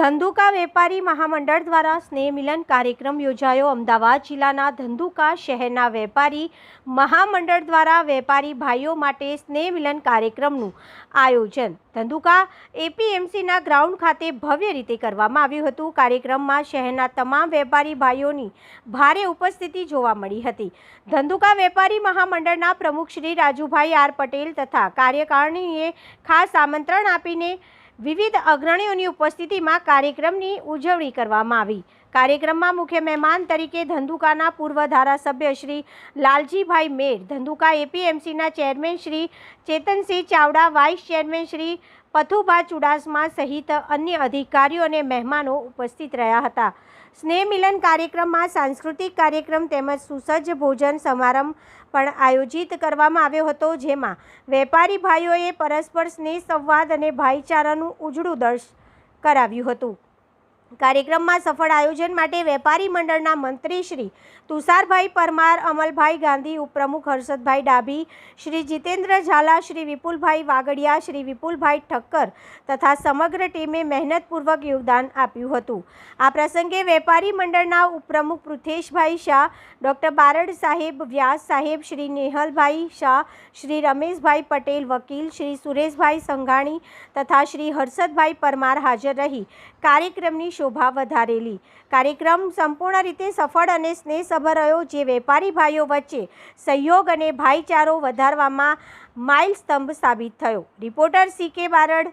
ધંધુકા વેપારી મહામંડળ દ્વારા સ્નેહ મિલન કાર્યક્રમ યોજાયો. અમદાવાદ જિલ્લાના ધંધુકા શહેરના વેપારી મહામંડળ દ્વારા વેપારી ભાઈઓ માટે સ્નેહ મિલન કાર્યક્રમનું આયોજન ધંધુકા એપીએમસીના ગ્રાઉન્ડ ખાતે ભવ્ય રીતે કરવામાં આવ્યું હતું. કાર્યક્રમમાં શહેરના તમામ વેપારી ભાઈઓની ભારે ઉપસ્થિતિ જોવા મળી હતી. ધંધુકા વેપારી મહામંડળના પ્રમુખ શ્રી રાજુભાઈ આર પટેલ તથા કાર્યકારિણીએ ખાસ આમંત્રણ આપીને વિવિધ અગ્રણીઓની ઉપસ્થિતિમાં કાર્યક્રમની ઉજવણી કરવામાં આવી. કાર્યક્રમમાં મુખ્ય મહેમાન તરીકે ધંધુકાના પૂર્વ ધારાસભ્ય Shri Laljibhai Mer, Dhandhuka એપીએમસીના chairman Shri Chetansinh Chavda, vice chairman Shri Pathubha Chudasama સહિત અન્ય અધિકારીઓ અને મહેમાનો ઉપસ્થિત રહ્યા હતા. સ્નેહ મિલન કાર્યક્રમમાં સાંસ્કૃતિક કાર્યક્રમ તેમજ સુસજ્જ ભોજન સમારંભ પણ આયોજિત કરવામાં આવ્યો હતો, જેમાં વેપારી ભાઈઓએ પરસ્પર સ્નેહ સંવાદ અને ભાઈચારાનું ઉજળું દર્શ કરાવ્યું હતું. કાર્યક્રમમાં સફળ આયોજન માટે વેપારી મંડળના મંત્રી શ્રી તુષારભાઈ પરમાર, અમલભાઈ ગાંધી, ઉપપ્રમુખ હર્ષદભાઈ ડાભી, શ્રી જીતેન્દ્ર ઝાલા, શ્રી વિપુલભાઈ વાગડિયા, શ્રી વિપુલભાઈ ઠક્કર તથા સમગ્ર ટીમે મહેનતપૂર્વક યોગદાન આપ્યું હતું. આ પ્રસંગે વેપારી મંડળના ઉપપ્રમુખ પૃથેશભાઈ શાહ, ડૉક્ટર બારડ સાહેબ, વ્યાસ સાહેબ, શ્રી નેહલભાઈ શાહ, શ્રી રમેશભાઈ પટેલ વકીલ, શ્રી સુરેશભાઈ સંઘાણી તથા શ્રી હર્ષદભાઈ પરમાર હાજર રહી. કાર્યક્રમની શોભા વધારેલી. કાર્યક્રમ સંપૂર્ણ રીતે સફળ અને સ્નેહસભર રહ્યો, જે વેપારી ભાઈઓ વચ્ચે સહયોગ અને ભાઈચારો વધારવામાં માઇલ સ્તંભ સાબિત થયો. રિપોર્ટર સી કે બારડ